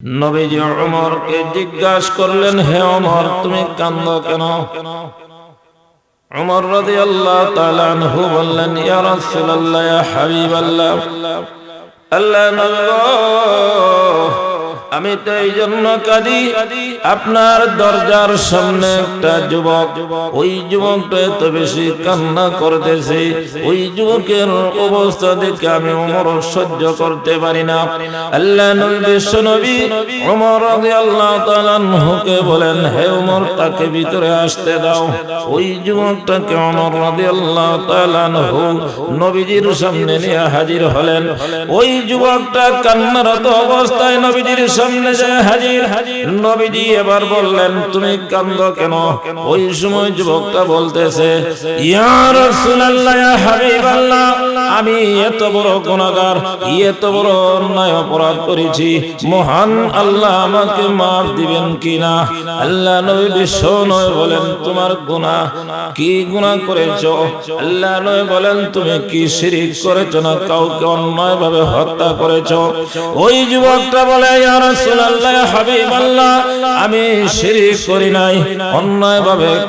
নবীজি অমরকে জিজ্ঞাসা করলেন, হে অমর তুমি কান্দ কেন? অমর রাজি আল্লাহ তালানহু বললেন, ইয়া রাসূলুল্লাহ হাবিবাল্লাহ, আল্লাহ নবী আমি তো এই জন্য কাঁদি, আপনার দরজার সামনে একটা যুবক। ওই যুবকটা এত বেশি কান্না করতেছে। ওই যুবকের অবস্থা দেখে আমি ওমর সহ্য করতে পারি না। আল্লাহ নবী ওমর রাদিয়াল্লাহু তাআলা বলেন, হে ওমর, তাকে ভিতরে আসতে দাও। ওই যুবকটাকে ওমর রাদিয়াল্লাহু তাআলা আনহু নবীজির সামনে নিয়ে হাজির হলেন। ওই যুবকটা কান্নারত অবস্থায় নবীজির সামনে যায় হাজির, নবীজি এবার বললেন, তুমি কান্দ কেন? ওই সময় যুবকটা বলতেছে, ইয়া রাসূলুল্লাহ, ইয়া হাবিবাল্লাহ, আমি এত বড় গুনাহগার, এত বড় অন্যায় অপরাধ করেছি, মহান আল্লাহ আমাকে মাফ দিবেন কিনা? আল্লাহ নবী বিশ্ব বলেন, তোমার গুনাহ কি গুনাহ করেছ? আল্লাহ নয় বলেন, তুমি কি শিরিক করেছ না কাউকে অন্যায় ভাবে হত্যা করেছ? ওই যুবকটা বলে, ইয়া আমি শিরিক করি নাই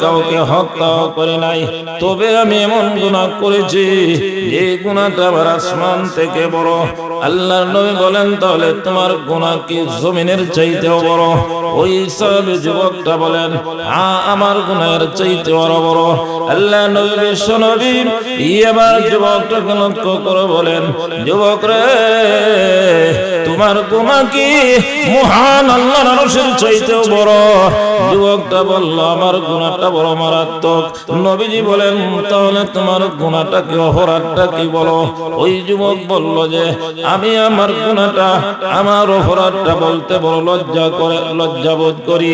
কাউকে হত্যা করি নাই। তবে আমি এমন করেছি আবার আসমান থেকে বড়। নবী বলেন, তাহলে তোমার কি জমিনের চাইতেও বড়? ওই সব যুবকটা বলেন হ্যাঁ আমার গুনাহের চাইতে বড় বড়। আল্লাহ নবী বিশ্ব নবী এবার যুবকটাকে লক্ষ্য করে বলেন, যুবক রে, তোমার গুনাহ কি? মহান আল্লাহর আরশের চাইতেও বড়। যুবকটা বলল, আমার গুনাহটা বড় মারাত্মক। নবীজি বলেন, তাহলে তোমার গুণাটা কি অপরাধটা কি বলো? ওই যুবক বলল যে, আমি আমার গুনাহটা আমার অপরাধটা বলতে বড় লজ্জা করে, লজ্জাবোধ করি।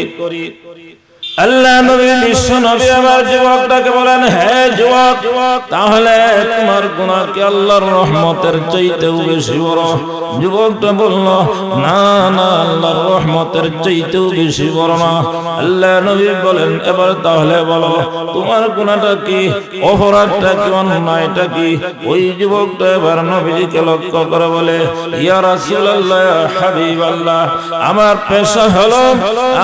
আল্লাহ নবী, বিশ্ব নবী আমার যুবকটাকে বলেন, হে যুবক, তাহলে তোমার গুনাহ কি আল্লাহর রহমতের চাইতেও বেশি বড়। যুবকটা বলল, না না, আল্লাহর রহমতের চাইতেও বেশি বড় না। আল্লাহ নবী বলেন, এবার তাহলে বলো, তোমার গুনাহটা কি? অপরাধটা কি, অন্যায়টা কি? ওই যুবকটা এবার নবীজিকে লক্ষ্য করে বলে, ইয়া রাসূলুল্লাহ ইয়া হাবিবাল্লাহ, আমার পেশা হলো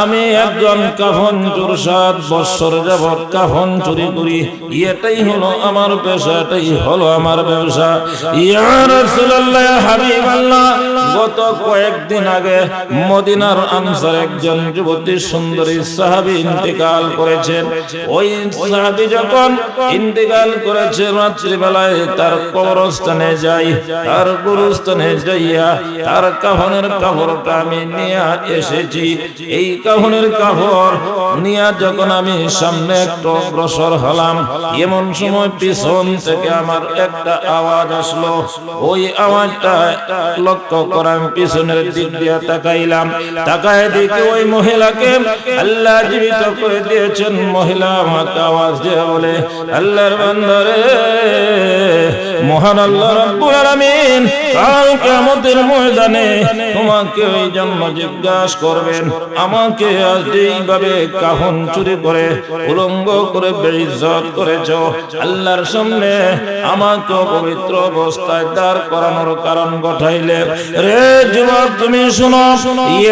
আমি একজন কাফন চোর সাত বছর যাবৎ কাফন চুরি করি। এটাই হলো আমার পেশা এটাই হলো আমার ব্যবসা। গত কয়েকদিন আগে মদিনার আনসার একজন যুবতী সুন্দরী সাহাবী ইন্তেকাল করেছেন ওই সাহাবী যখন ইন্তেকাল করেছে, রাত্রিবেলায় তার কবরস্থানে যাই, তার গুরুস্থানে যাইয়া তার কাফনের কাপড়টা আমি নিয়ে এসেছি। এই কাফনের কাপড় নিয়ে যখন আমি সামনে একটু অগ্রসর হলাম, এমন সময় পিছন থেকে আমার একটা আওয়াজ আসলো। ওই আওয়াজটা লক্ষ্য করে আমি পিছনের দিক দিয়ে তাকাইলাম। তাকায় দিকে ওই মহিলাকে আল্লাহ জীবিত করে দিয়েছেন। মহিলা আমাকে আওয়াজ দিয়ে বলে, আল্লাহর বান্দারে মহান আল্লাহ রাব্বুল আলামিন কাল কিয়ামতের ময়দানে তোমাকে ওই জন্য জিজ্ঞাসা করবেন, আমাকে আজ যেইভাবে কাফন চুরি করে, উলঙ্গ করে, বেইজ্জত করেছ, আল্লাহর সামনে আমাকে পবিত্র অবস্থায় দাঁড় করানোর কারণ ঘটাইলে। রে যুবক, তুমি শোনো,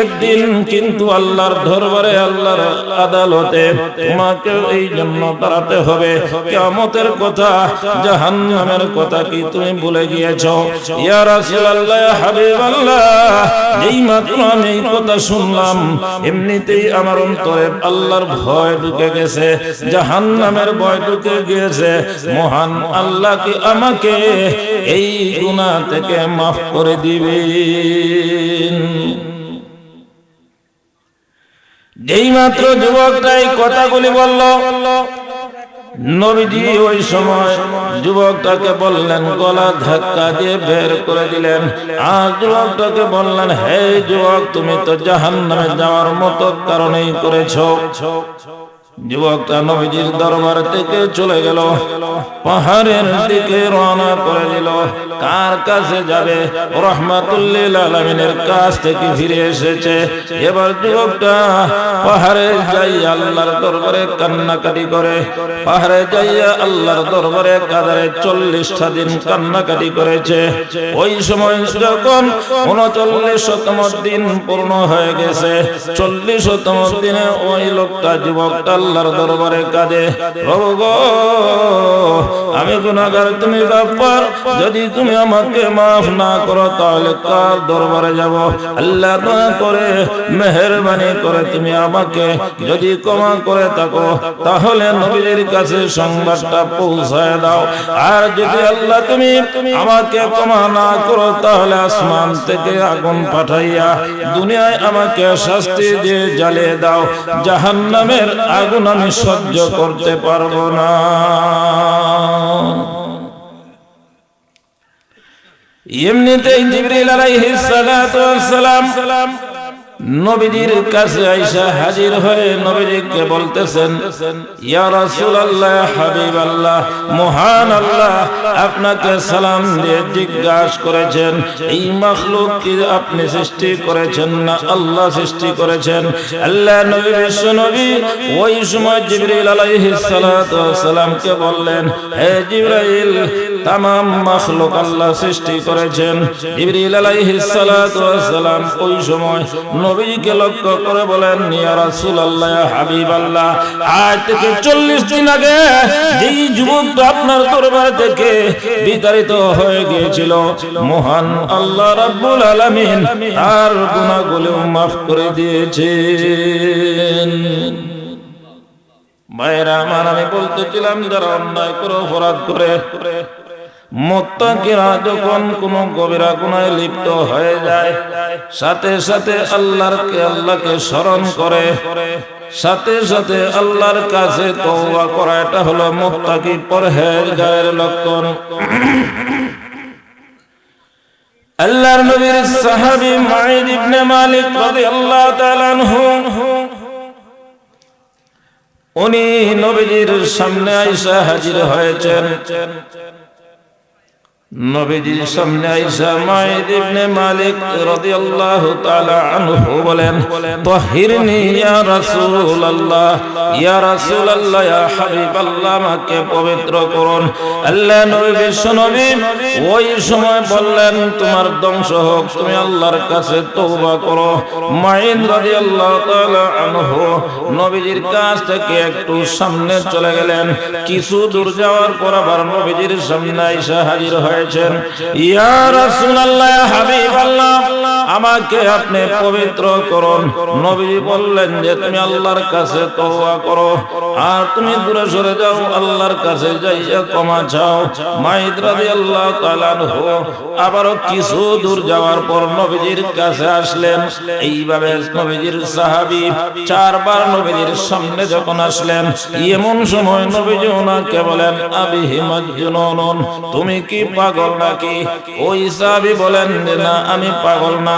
একদিন কিন্তু আল্লাহর দরবারে আল্লাহর আদালতে তোমাকে এই জন্য দাঁড়াতে হবে। কিয়ামতের কথা জাহান্নামের কথা কি তুমি ভুলে গিয়েছো? ইয়া রাসূলুল্লাহ হাবিবাল্লাহ এই মাত্র আমি এই কথা শুনলাম। এমনিতেই আমার অন্তরে আল্লাহর ভয় ঢুকে গেছে। জাহান্নামের ভয় ঢুকে গিয়েছে মহান আল্লাহ কি আমাকে এই গুনাহ থেকে মাফ করে দিবেন। যেই মাত্র যুবকটা এই কথাগুলি বলল। নবীজি ওই সময় যুবকটাকে বললেন, গলা ধাক্কা দিয়ে বের করে দিলেন। আর যুবকটাকে বললেন, হে যুবক, তুমি তো জাহান্নামে যাওয়ার মতো কারণেই করেছ। যুবকটা নবীজির দরবার থেকে চলে গেল। পাহাড়ের দিকে রওনা করে দিল কার কাছে যাবে? রহমাতুল্লিল আলমিনের কাছ থেকে ফিরে এসেছে। এবার যুবকটা পাহাড়ে যাই আল্লাহর দরবারে কান্নাকাটি করে। পাহাড়ে যাইয়া আল্লাহর দরবারে কাদারে চল্লিশটা দিন কান্নাকাটি করেছে। ওই সময় যখন উনচল্লিশ শতম দিন পূর্ণ হয়ে গেছে চল্লিশ শতম দিনে ওই লোকটা, যুবকটা আল্লাহর দরবারে কাঁদে। প্রভু গো আমি গুনাগার তুমি গাফার যদি তুমি আমাকে মাফ না করো, তাহলে কার দরবারে যাব? আল্লাহ দয়া করে, মেহরবানি করে তুমি আমাকে যদি ক্ষমা করে থাকো, তাহলে নবীদের কাছে সংবাদটা পৌঁছায় দাও। আর যদি আল্লাহ তুমি আমাকে ক্ষমা না করো, তাহলে আসমান থেকে আগুন পাঠাইয়া দুনিয়ায় আমাকে শাস্তি দিয়ে জ্বালিয়ে দাও। জাহান্নামের আগুন আমি সহ্য করতে পারব না। এমনিতেই জিবরিল আলাইহিস সালাতু ওয়াস সালাম নবীজির কাছে আইসা হাজির হয়ে নবীজিকে বলতেছেন মহান আল্লাহ, আপনাকে সালাম দিয়ে জিজ্ঞাসা করেছেন, এই মাখলুক কি আপনি সৃষ্টি করেছেন না আল্লাহ সৃষ্টি করেছেন? আল্লাহ নবী, বিশ্ব নবী, ওই সময় জিবরিল আলাইহিস সালাতু ওয়াস সালামকে বললেন, হে জিবরাইল তামাম মাখলুক আল্লাহ সৃষ্টি করেছেন। জিবরিল আলাইহিস সালাতু ওয়াস সালাম ওই সময় নবীকে লক্ষ্য করে বলেন, ইয়া রাসূলুল্লাহ আজ থেকে 40 দিন আগে যেই যুবকটা আপনার দরবার থেকে বিতাড়িত হয়ে গিয়েছিল, মহান আল্লাহ রাব্বুল আলামিন তার গুনাহগুলো মাফ করে দিয়েছেন। ভাইরা আমার, আমি বলতেছিলাম, যারা অন্যায় করে অপরাধ করে মোত্তাকিরা যখন কোন গভীরা গুনায় লিপ্ত হয়ে যায়। সাথে সাথে আল্লাহকে স্মরণ করে। সাথে সাথে আল্লাহর কাছে তওবা করা, এটা হলো মুত্তাকি পরহেজগারের লক্ষণ। আল্লাহর নবীর সাহাবী ইবনে মালিক রাদিয়াল্লাহু তাআলা আনহু, উনি নবীজির সামনে হাজির হয়েছেন। নবীজির সামনে আইসা মাইদ ইবনে মালিক রাদিয়াল্লাহু তাআলা আনহু বলেন, তাহিরনি ইয়া রাসূলুল্লাহ ইয়া রাসূলুল্লাহ, ইয়া হাবিবাল্লাহ, আমাকে পবিত্র করুন। আল্লাহ নবী বিশ্বনবী ওই সময় বললেন, তোমার ধ্বংস হোক, তুমি আল্লাহর কাছে তওবা করো। মাইদ রাদিয়াল্লাহু তাআলা আনহু নবীজির কাছ থেকে একটু সামনে চলে গেলেন। কিছু দূর যাওয়ার পর আবার নবীজির সামনে আইসা হাজির হয় হয়েছেন ইয়া রাসূলুল্লাহ হাবিবাল্লাহ আমাকে আপনি পবিত্র করুন। নবী বললেন যে, তুমি আল্লাহর কাছে তওবা করো। আর তুমি দূরে সরে যাও, আল্লাহর কাছে যাইয়া ক্ষমা চাও। মাইদ রাদিয়াল্লাহু তাআলা আবারও কিছু দূর যাওয়ার পর নবীজির কাছে আসলেন। এইভাবে নবীজির সাহাবী চারবার নবীজির সামনে যখন আসলেন, এমন সময় নবীজি ওনাকে বলেন, আবিহি মাজনুন তুমি কি পাগল নাকি? ওই সাহাবী বলেন না, আমি পাগল না।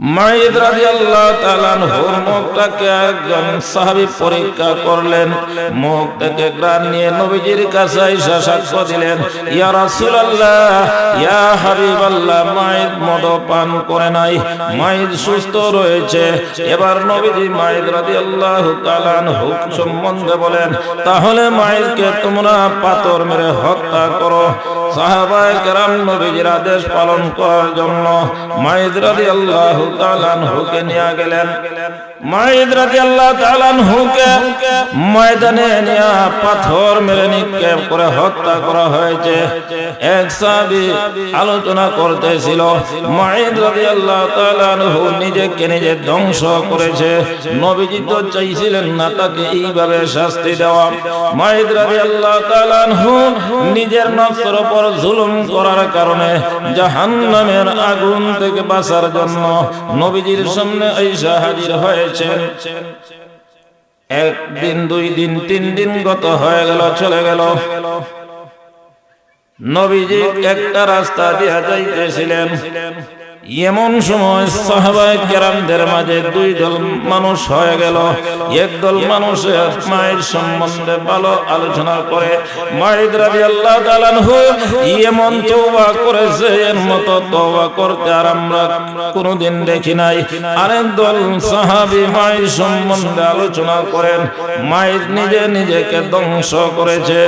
মাইদ করলেন। এবার নবীজি মাইদ রাদিয়াল্লাহু তাআলা আনহু সম্বন্ধে বলেন, তাহলে মাইদকে তোমরা পাথর মেরে হত্যা করো। সাহাবায়ে কেরাম নবীজির আদেশ পালন করার জন্য মাইদ রাদিয়াল্লাহু আলোচনা করতেছিল নিজেকে নিজে ধ্বংস করেছে। নবীজি তো চাইছিলেন না তাকে এইভাবে শাস্তি দেওয়া। মাইদ তাআলা আনহু নিজের নফসের উপর জুলুম করার কারণে জাহান্নামের আগুন থেকে বাঁচার জন্য নবীজির সামনে ঐসা হাজির হয়েছেন। একদিন, দুই দিন, তিন দিন গত হয়ে গেল, চলে গেল। নবীজি একটা রাস্তা দিয়া যাইতেছিলেন। এমন সময় সাহাবাই কেরামদের মাঝে দুই দল মানুষ হয়ে গেল। একদল মানুষের মায়ের সম্বন্ধে ভালো আলোচনা করে। মায়ের রাজি আল্লাহ তালানহু এমন তৌবা করেছে, এর মতো তৌবা করতে আর আমরা কোনোদিন দেখি নাই। আরেক দল সাহাবি মায়ের সম্বন্ধে আলোচনা করেন। মায়ের নিজে নিজেকে ধ্বংস করেছে।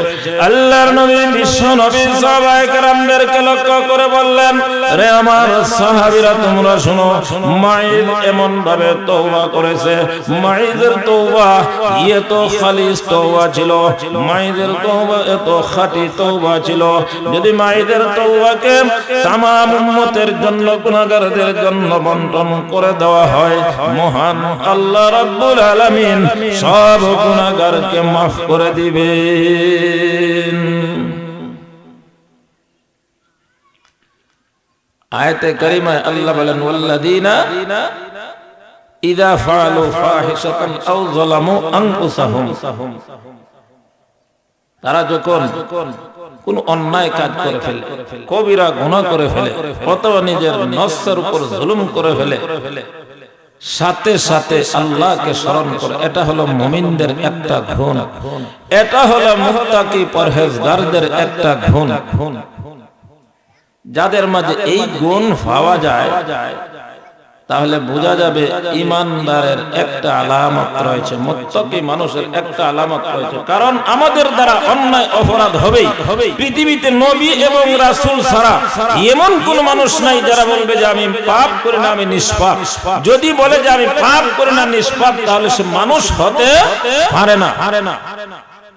আল্লাহর নবী, বিশ্ব নবী সাহাবাই কেরামদেরকে লক্ষ্য করে বললেন, রে আমার সাহাবি সাহাবিরা তোমরা শোনো মাইদ এমন ভাবে তওবা করেছে। মাইদের তওবা এত খালিস তওবা ছিল মাইদের তওবা এত খাঁটি তওবা ছিল। যদি মাইদের তওবাকে তামাম উম্মতের জন্য, গুনাহগারদের জন্য বন্টন করে দেওয়া হয়, মহান আল্লাহ রাব্বুল আলামিন সব গুনাহগারকে maaf করে দিবেন। আয়াতে কারিমায় আল্লাহ বলেন, ওয়াল্লাযীনা ইযা ফাআলু ফাহিশাতান আও যালামু আনফুসাহুম। তারা যখন কোন অন্যায় কাজ করে ফেলে, কবিরা গুনাহ করে ফেলে, অথবা নিজের নফসের উপর জুলুম করে ফেলে, সাথে সাথে আল্লাহকে স্মরণ করে, এটা হলো মুমিনদের একটা গুণ এটা হলো মুত্তাকি পরহেজগারদের একটা গুণ যাদের মাঝে এই গুণ পাওয়া যায় তাহলে বোঝা যাবে ইমানদারের একটা আলামত রয়েছে মুত্তাকি মানুষের একটা আলামত রয়েছে। কারণ আমাদের দ্বারা অন্যায় অপরাধ হবেই। পৃথিবীতে নবী এবং রাসূল ছাড়া এমন কোন মানুষ নাই যারা বলবে যে আমি পাপ করি না আমি নিষ্পাপ। যদি বলে যে আমি পাপ করি না নিষ্পাপ তাহলে সে মানুষ হতে পারে না। পারে না।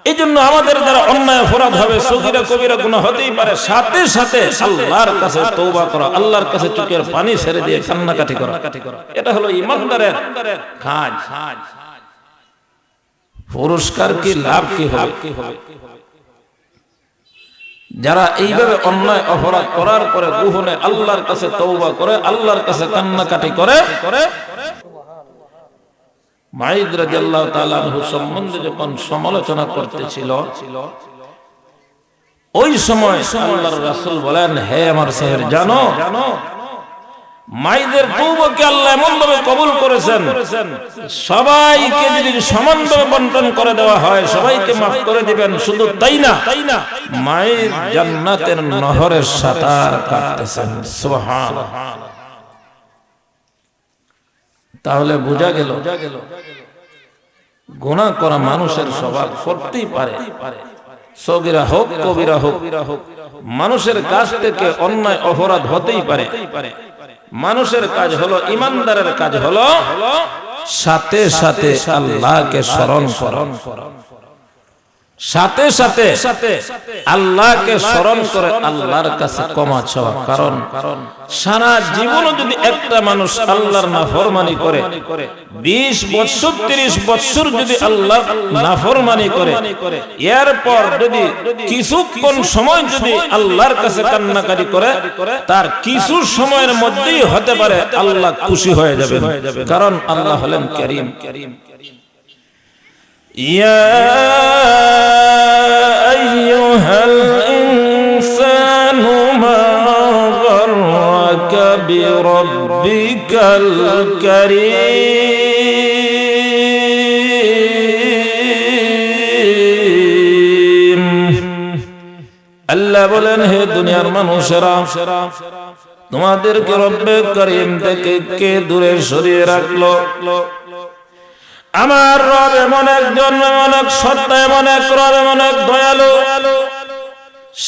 এই জন্য আমাদের দ্বারা অন্যায়, অপরাধ হবে, সগিরা, কবিরা গুণ হতেই পারে, সাথে সাথে আল্লাহর কাছে তৌবা করা, আল্লাহর কাছে চোখের পানি ছেড়ে দিয়ে কান্নাকাটি করা। এটা হলো ইমানদারের কাজ। পুরস্কার কি, লাভ কি হবে? যারা এইভাবে অন্যায়, অপরাধ করার পরে গুহনে আল্লাহর কাছে তৌবা করে, আল্লাহর কাছে কান্নাকাটি করে করে মাইদ রাদিয়াল্লাহু তাআলা সম্বন্ধে যখন সমালোচনা করতেছিল, ওই সময় বলেন, হে আমার সাহেব জানো জানো মাইদের তৌবাকে আল্লাহ এমন ভাবে কবুল করেছেন, সবাইকে যদি সমানভাবে বন্টন করে দেওয়া হয়, সবাইকে মাফ করে দিবেন, শুধু তাই না তাই না মায়ের জান্নাতের নহরের সাঁতার কাটতেছেন সুবহান তাহলে বোঝা গেল গোনা করা মানুষের স্বভাব করতেই পারে। সগিরা হোক, কবিরা হোক, মানুষের কাছ থেকে অন্যায়, অপরাধ হতেই পারে। মানুষের কাজ হলো, ইমানদারের কাজ হলো, সাথে সাথে আল্লাহকে স্মরণ করণ সাথে সাথে আল্লাহকে স্মরণ করে আল্লাহর কাছে ক্ষমা চাওয়া। কারণ সারা জীবনও যদি একটা মানুষ আল্লাহর নাফরমানি করে বিশ বছর তিরিশ বছর যদি আল্লাহ নাফরমানি করে এরপর যদি কিছুক্ষণ সময় যদি আল্লাহর কাছে কান্নাকারি করে তার কিছু সময়ের মধ্যেই হতে পারে আল্লাহ খুশি হয়ে যাবে কারণ আল্লাহ হলেন করিম। করিম। يا أيها الإنسان ما غرك بربك الكريم আল্লাহ বলেন হে দুনিয়ার মানুষেরা তোমাদেরকে রব্বে করিম থেকে কে দূরে সরিয়ে রাখলো আমার রব এমন একজন, এমন এক সত্তা এমন এক রব, এমন এক দয়ালু।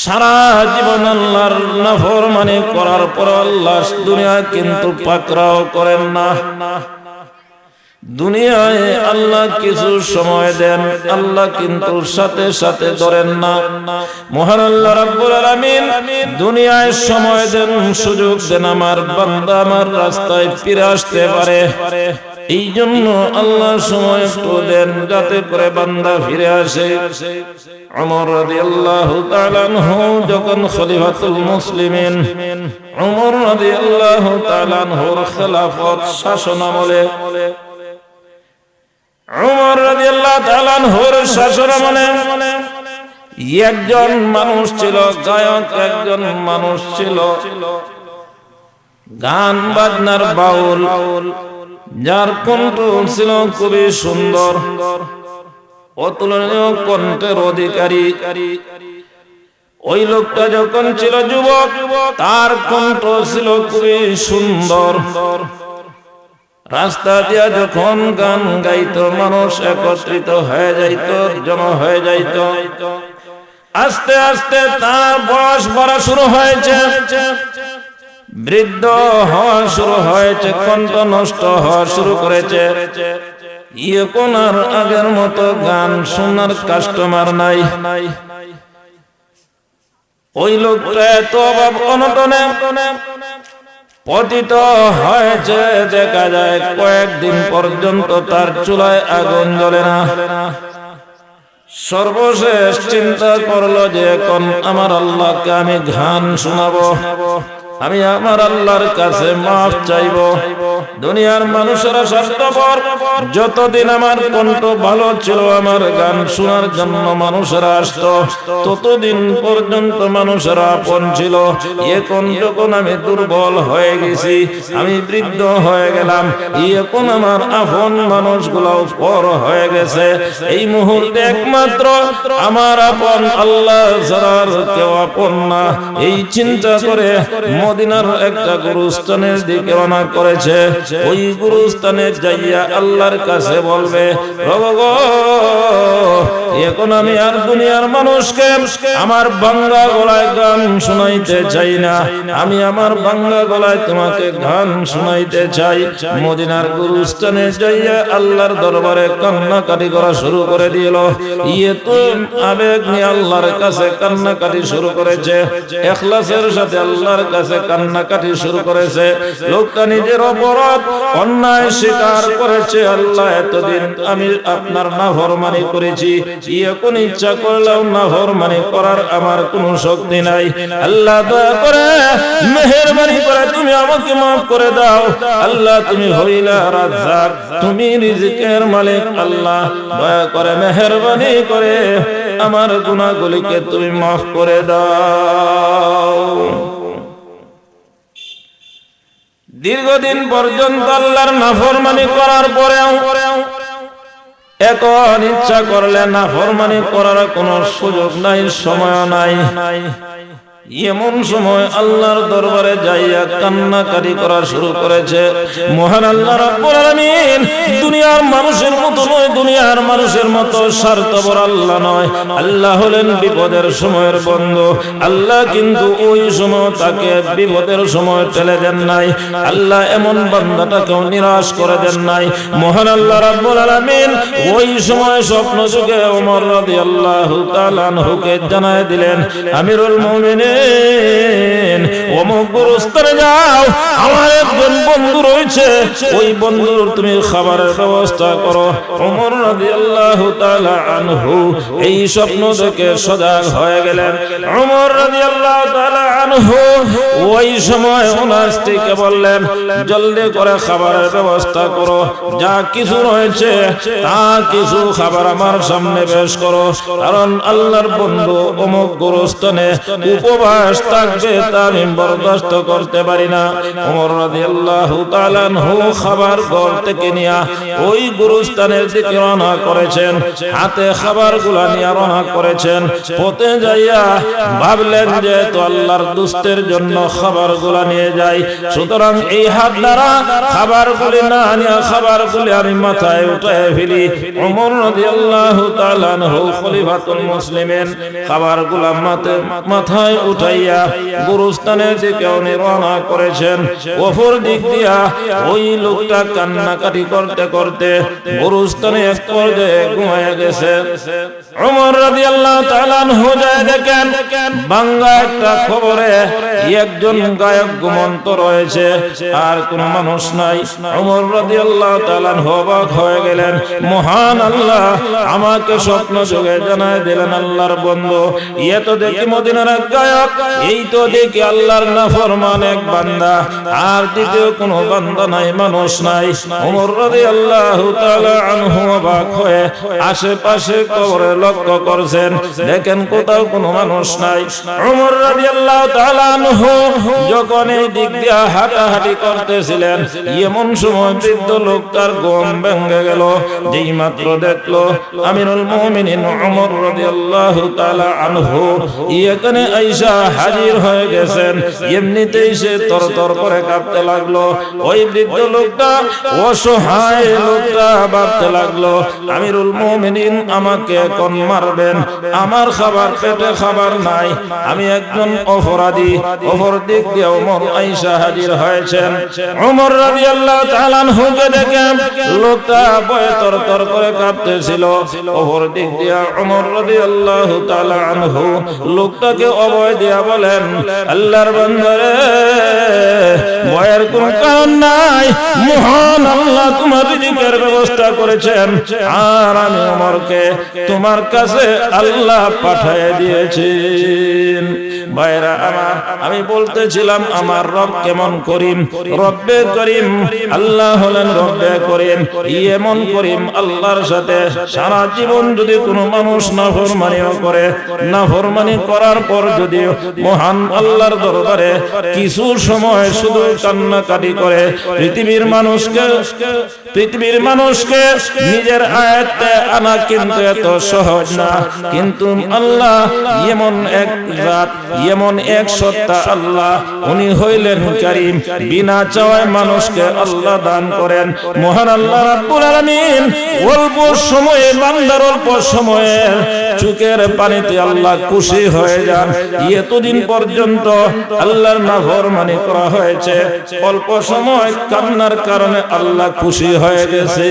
সারা জীবন আল্লাহর নাফরমানি করার পর আল্লাহ দুনিয়া কিন্তু পাকড়াও করেন না। দুনিয়ায় আল্লাহ কিছু সময় দেন, আল্লাহ কিন্তু সাথে সাথে ধরেন না। মহান আল্লাহ রাব্বুল আলামিন দুনিয়ায় সময় দেন, সুযোগ দেন, আমার বান্দা আমার রাস্তায় ফিরে আসতে পারে। এই জন্য আল্লাহ সময় একটু দেন যাতে করে বান্দা ফিরে আসে। রাদিয়াল্লাহু তাআলা আনহু যখন খলিফাতুল মুসলিমিন ওমর রাদিয়াল্লাহু তাআলা আনহুর খেলাফত শাসন আমলে, উমর রাদিয়াল্লাহু তাআলা আনহুর শাসন আমলে একজন মানুষ ছিল গায়ক একজন মানুষ ছিল। গান বাজনার বাউল যার কণ্ঠ ছিল খুবই সুন্দর। অতুলনীয় কণ্ঠের অধিকারী। ওই লোকটা যখন ছিল যুবক, তার কণ্ঠ ছিল খুবই সুন্দর। রাস্তা দিয়া যখন গান গাইত, মানুষ একত্রিত হয়ে যাইত জমা হয়ে যাইত। আস্তে আস্তে তার বয়স বাড়া শুরু হয়েছে। বৃদ্ধ হওয়া শুরু হয়েছে, কণ্ঠ নষ্ট হওয়া শুরু করেছে। আর আগের মতো গান শোনার কাস্টমার নাই। ওই লোকটা এত অভাব অনটনে পতিত হয়েছে, দেখা যায় কয়েকদিন পর্যন্ত তার চুলায় আগুন জ্বলে না। সর্বশেষ চিন্তা করল যে এখন আমার আল্লাহকে আমি ঘান শোনাবো। আমি আমার আল্লাহর কাছে মাফ চাইব। দুনিয়ার মানুষেরা স্বার্থপর। যতদিন আমার কণ্ঠ ভালো ছিল, আমার গান শোনার জন্য মানুষেরা আসতো। ততদিন পর্যন্ত মানুষেরা আপন ছিল। এখন যখন আমি দুর্বল হয়ে গেছি, আমি বৃদ্ধ হয়ে গেলাম। এখন আমার আপন মানুষগুলো পর হয়ে গেছে। এই মুহূর্তে একমাত্র আমার আপন আল্লাহ ছাড়ার কেউ আপন না। এই চিন্তা করে মদিনার একটা গুরুস্থানের দিকে রওনা করেছে। ওই গুরুস্থানে যাইয়া আল্লাহর কাছে বলবে ভগব এখন আমি আর দুনিয়ার মানুষকে আমার বাংলা গলায় গান শোনাইতে চাই না। আমি আমার বাংলা গলায় তোমাকে গান শোনাইতে চাই। মদিনার গুরুস্থানে যাইয়া আল্লাহর দরবারে কান্নাকাটি করা শুরু করে দিল। ইয়ে তো আবেগ নিয়ে আল্লাহর কাছে কান্নাকাটি শুরু করেছে। এখলাসের সাথে আল্লাহর কাছে কান্নাকাটি শুরু করেছে। লোকটা নিজের অপরাধ, অন্যায় স্বীকার করেছে। আল্লাহ এতদিন আমি আপনার না ফরমানি করেছি। এখন ইচ্ছা করলেও নাফরমানি করার আমার কোনো শক্তি নাই। আল্লাহ দয়া করে মেহেরবানি করে তুমি আমাকে মাফ করে দাও। আল্লাহ তুমি হইলা রাজ্জাক, তুমি মালিক আল্লাহ। দয়া করে মেহেরবানি করে আমার তুমি মাফ করে দাও। দীর্ঘদিন পর্যন্ত আল্লাহর নাফরমানি করার পরেও এখন ইচ্ছা করলে না ফরমানি করার কোনো সুযোগ নাই সময় নাই। এমন সময় আল্লাহর দরবারে যাইয়া কান্নাকারি করা শুরু করেছে। মহান আল্লাহ দুনিয়ার মানুষের মতো নয়, দুনিয়ার মানুষের মতো স্বার্থপর আল্লাহ নয়। আল্লাহ হলেন বিপদের সময়ের বন্ধু। আল্লাহ কিন্তু ওই সময় তাকে বিপদের সময় ঠেলে দেন নাই। আল্লাহ এমন বান্দাটাকেও নিরাশ করে দেন নাই। মহান আল্লাহ রাব্বুল আলামিন ওই সময় স্বপ্ন যুগে ওমর রাদিয়াল্লাহু তাআলা আনহুকে জানায় দিলেন, আমিরুল মুমিনিন রয়েছে। ওই সময় বললেন, জলদি করে খাবারের ব্যবস্থা করো। যা কিছু রয়েছে, তা কিছু খাবার আমার সামনে পেশ করো। কারণ আল্লাহর বন্ধু অমুক গুরুস্থানে উপবাস থাকবে তা আমি বরদাস্ত করতে পারি না। ওমর খাবার ঘর থেকে নিয়া ওই গুরুস্থানের দিকে রওনা করেছেন। হাতে খাবারগুলা নিয়ে রওনা করেছেন। পথে যাইয়া ভাবলেন যে তো আল্লাহর দুস্তের জন্য খাবারগুলা নিয়ে যাই। সুতরাং এই হাত দ্বারা খাবারগুলি না নিয়ে খাবার গুলি আমি মাথায় উঠায় ফেলি। ওমর রাদিয়াল্লাহু তাআলা আনহু খলিফাতুল খাবারগুলা মাথায় মাথায় উঠাইয়া গুরুস্থানের দিকে উনি রওনা করেছেন অপর দিক দিয়া ওই লোকটা কান্নাকাটি করতে করতে গুরুস্থানে এক পর্যায়ে ঘুমায় গেছে। আর আমাকে স্বপ্ন যোগে জানায় দিলেন আল্লাহর বন্ধু। ইয়ে তো দেখি মদিনার এক গায়ক, এই তো দেখি আল্লাহর নাফরমান এক বান্দা। আর দ্বিতীয় কোন বান্দা নাই, মানুষ নাই। ওমর রাদিয়াল্লাহু তাআলা আনহু অবাক হয়ে আশেপাশে কবরে লক্ষ্য করছেন। দেখেন কোথাও কোনো মানুষ নাই। ওমর রাদিয়াল্লাহু তাআলা আনহু যখন এই দিক দিয়ে হাঁটাহাঁটি করতেছিলেন, এমন সময় বৃদ্ধ লোকটার গম ভেঙে গেল। যেই মাত্র দেখল আমিরুল মুমিনিন ওমর রাদিয়াল্লাহু তাআলা আনহু এখানে আইসা হাজির হয়ে গেছেন। এমনিতেই সে তরতর করে কাঁপতে লাগল। ওই বৃদ্ধ লোকটা অসহায় লোকটা ভাবতে লাগল, আমিরুল মুমিনিন আমাকে এখন মারবেন। আমার খাবার পেটে খাবার নাই। আমি একজন অপরাধী। অপর দিক দিয়ে ওমর আইসা হাজির হয়েছেন। ওমর রাদিয়াল্লাহু তাআলা আনহুকে দেখে লোকটা ভয়ে তরতর করে কাঁপতেছিল অপর দিক দিয়ে ওমর রাদিয়াল্লাহু তাআলা আনহু লোকটাকে অভয় দিয়া বলেন, আল্লাহর বান্দারে, ভয়ের কোনো কারণ নাই। মহান আল্লাহ তোমার রিজিকের ব্যবস্থা করেছেন। আর আমি ওমরকে তোমার কাছে আল্লাহ পাঠিয়ে দিয়েছেন। ভাইরা আমার, আমি বলতেছিলাম আমার রব কেমন করিম? রব্বে করিম, আল্লাহ হলেন রব্বে করিম। এমন করিম আল্লাহর সাথে সারা জীবন যদি কোনো মানুষ নাফরমানিও করে, নাফরমানি করার পর যদি মহান আল্লাহর দরবারে কিছু সময় শুধু কান্নাকাটি করে, পৃথিবীর মানুষকে পৃথিবীর মানুষকে নিজের আয়ত্তে আনা কিন্তু এত সহজ না। কিন্তু আল্লাহ এমন এক রাত এমন এক সত্তা আল্লাহ, উনি হইলেন কারিম। বিনা চাওয়ায় মানুষকে আল্লাহ দান করেন। মহান আল্লাহ রাব্বুল আলামিন অল্প সময়ে, বান্দার অল্প সময়ে চুকের পানিতে আল্লাহ খুশি হয়ে যান। এতদিন পর্যন্ত আল্লাহর নাফরমানি করা হয়েছে। অল্প সময় কান্নার কারণে আল্লাহ খুশি হয়ে গেছে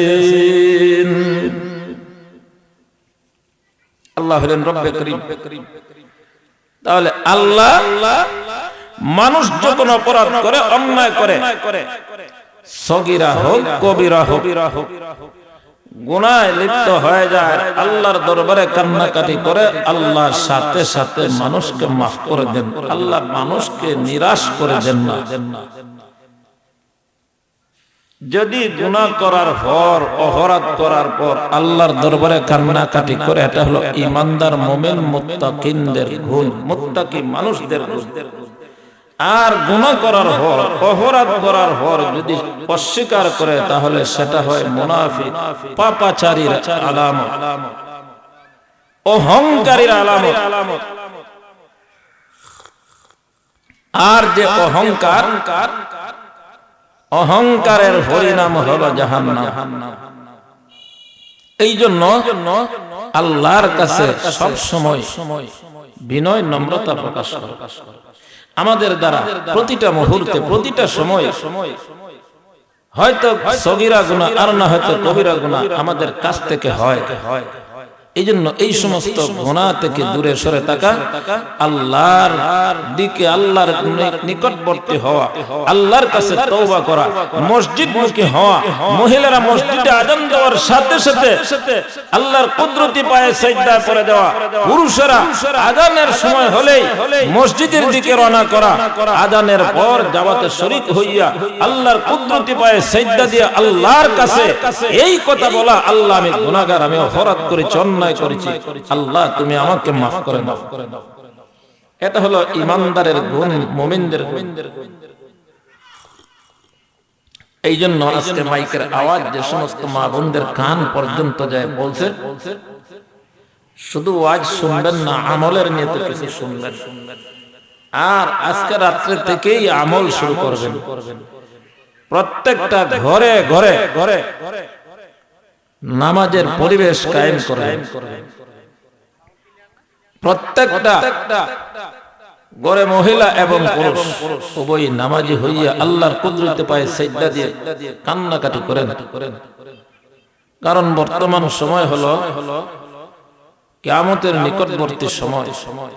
আল্লাহ হলেন রব্বে করিম। তাহলে আল্লাহ মানুষ যখন অপরাধ করে, অন্যায় করে, সগিরা হোক, কবিরা হোক, গুনায় লিপ্ত হয়ে যায়, আল্লাহর দরবারে কান্নাকাটি করে আল্লাহর সাথে সাথে মানুষকে মাফ করে দেন, আল্লাহ মানুষকে নিরাশ করে দেন না। যদি গুনাহ করার পর, অপরাধ করার পর আল্লাহর দরবারে কান্নাকাটি করে, এটা হলো ইমানদার মোমেন মুত্তাকিনদের গুণ, মুত্তাকি মানুষদের গুণ। আর গুনাহ করার পর, অপরাধ করার পর যদি অস্বীকার করে, তাহলে সেটা হয় মুনাফিক, পাপাচারীর আলামত। অহংকারীর আলামত। আর যে অহংকার অহংকারের পরিণাম হলো জাহান্নাম। এই জন্য আল্লাহর কাছে সব সময় বিনয় নম্রতা প্রকাশ করে। আমাদের দ্বারা প্রতিটা মুহূর্তে, প্রতিটা সময় হয়তো সগিরা গুণা আর না হয়তো কবিরা গুণা আমাদের কাছ থেকে হয়। এই জন্য এই সমস্ত গোনা থেকে দূরে সরে থাকা আল্লাহর দিকে আল্লাহর নিকটবর্তী হওয়া, আল্লাহর কাছে তওবা করা, মসজিদ মুখী হওয়া, মহিলারা মসজিদে আজান দেওয়ার সাথে সাথে আল্লাহর কুদরতি পায়ে সেজদা করে দেওয়া, পুরুষেরা আজানের সময় হলেই মসজিদের দিকে রওনা করা, আজানের পর জামাতে শরীক হইয়া আল্লাহর কুদরতি পায়ে সেজদা দিয়ে আল্লাহর কাছে এই কথা বলা, আল্লাহ আমি গুনাহগার আমি অপরাধ করেছি অন্যায় করেছি। আল্লাহ, তুমি আমাকে মাফ করে দাও। এটা হলো ইমানদারের গুণ, মোমিনদের গুণ। এই জন্য আজকে মাইকের আওয়াজ যে সমস্ত মা বোনদের কান পর্যন্ত যায় বলছে, শুধু আজ শুনবেন না, আমলের নিয়ে কিছু শুনবেন। আর আজকে রাত্রে থেকেই আমল শুরু করবেন। প্রত্যেকটা ঘরে ঘরে ঘরে ঘরে। নামাজের পরিবেশ কায়েম করবেন প্রত্যেকটা গড়ে মহিলা এবং পুরুষ উভয় নামাজি হইয়া আল্লাহর কুদরতে পায় সেজদা দিয়ে কান্নাকাটি করেন। কারণ বর্তমান সময় হলো কিয়ামতের নিকটবর্তী সময়। সময়।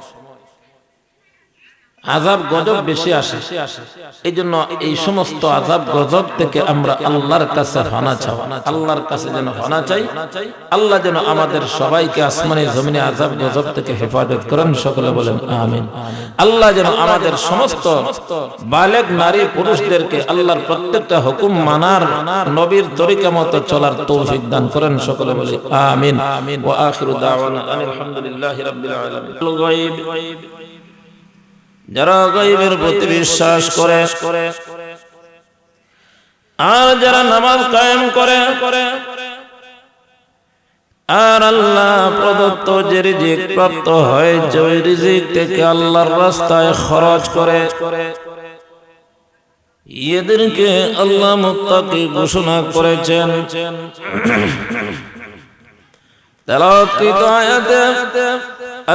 আজাব গজব বেশি আসে। এই জন্য এই সমস্ত আজাব গজব থেকে আমরা আল্লাহর কাছে হানা চাও আল্লাহর কাছে যেন হানা চাই। আল্লাহ যেন আমাদের সবাইকে আসমানে জমিনে আজাব গজব থেকে হেফাজত করেন সকলে বলেন আমিন। আল্লাহ যেন আমাদের সমস্ত বালেক নারী পুরুষদেরকে আল্লাহর প্রত্যেকটা হুকুম মানার নবীর তরিকা মতো চলার তৌফিক দান করেন সকলে বলে আমিন। ওয়া আখিরু দাওয়ানা আলহামদুলিল্লাহি রাব্বিল আলামিন। যারা গাইবের প্রতি বিশ্বাস করে, আর যারা নামাজ কায়েম করে, আর আল্লাহ প্রদত্ত যে রিজিক প্রাপ্ত হয় যে রিজিক থেকে আল্লাহর রাস্তায় খরচ করে, এদেরকে আল্লাহ মুত্তাকি ঘোষণা করেছেন। তেলাওয়াতকৃত আয়াতে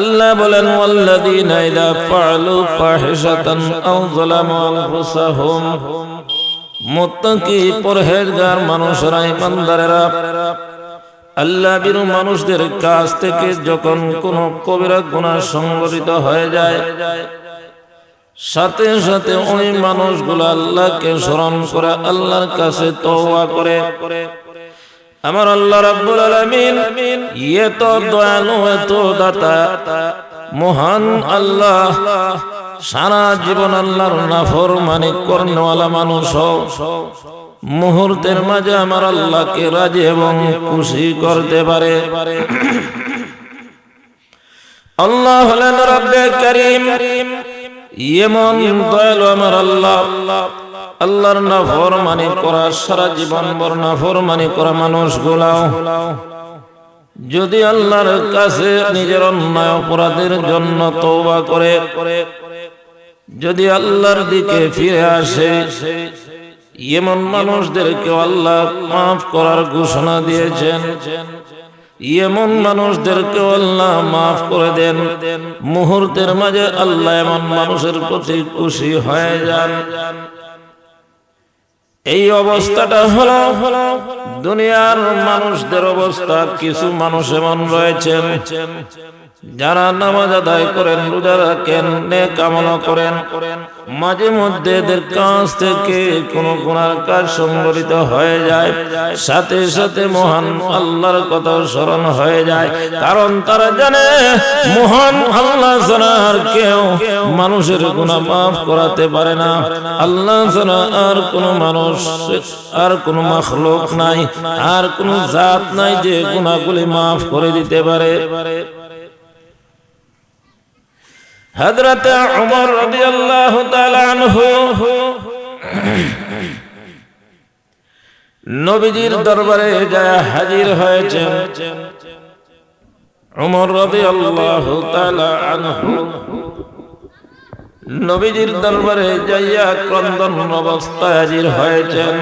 আল্লাহ বলেন, ওয়াল্লাযীনা ইযা ফাআলু ফাহিশাতান আও যালামু আনফুসাহুম। মুত্তাকি, পরহেজগার মানুষরা ইমানদারেরা আল্লাহ বিরু মানুষদের কাছ থেকে যখন কোন কবিরা গুনাহ সংগঠিত হয়ে যায়, সাথে সাথে ওই মানুষগুলো আল্লাহকে স্মরণ করে, আল্লাহর কাছে তওবা করে। আমার আল্লাহ রাব্বুল আলামিন ইয়ে তো দয়ালু, এত দাতা, মহান আল্লাহ, সারা জীবন আল্লাহর নাফরমানি করনেওয়ালা মানুষ মুহূর্তের মাঝে আমার আল্লাহকে রাজি এবং খুশি করতে পারে। আল্লাহ হলেন রব্বে করিম, এমন দয়ালু আমার আল্লাহ। আল্লাহর নাফরমানি করা, সারা জীবন বর নাফরমানি করা মানুষগুলাও। যদি আল্লাহর কাছে নিজের অন্যায় অপরাধের জন্য তওবা করে, যদি আল্লাহর দিকে ফিরে আসে, এমন মানুষদেরকে আল্লাহ মাফ করার ঘোষণা দিয়েছেন। এমন মানুষদেরকে আল্লাহ মাফ করে দেন। মুহূর্তের মাঝে আল্লাহ এমন মানুষের প্রতি খুশি হয়ে যান। এই অবস্থাটা হলো দুনিয়ার মানুষদের অবস্থা। কিছু মানুষ এমন রয়েছেন যারা নামাজ আদায় করেন, রোজা রাখেন আমল করেন, মাঝে মধ্যে এদের কাছ থেকে কোন গুণার কাজ সংগঠিত হয়ে যায়। সাথে সাথে মহান আল্লাহর কথা স্মরণ হয়ে যায়। কারণ তারা জানে, মহান আল্লাহ ছাড়া আর কেউ মানুষের গুণা মাফ করাতে পারে না। আল্লাহ ছাড়া আর কোন মানুষ, আর কোন মখলুক নাই, আর কোন জাত নাই যে গুণাগুলি মাফ করে দিতে পারে। নবীজির দরবারে যায় হাজির আনহু নবীজির দরবারে যাইয়া ক্রন্দন অবস্থায় হাজির হয়েছেন।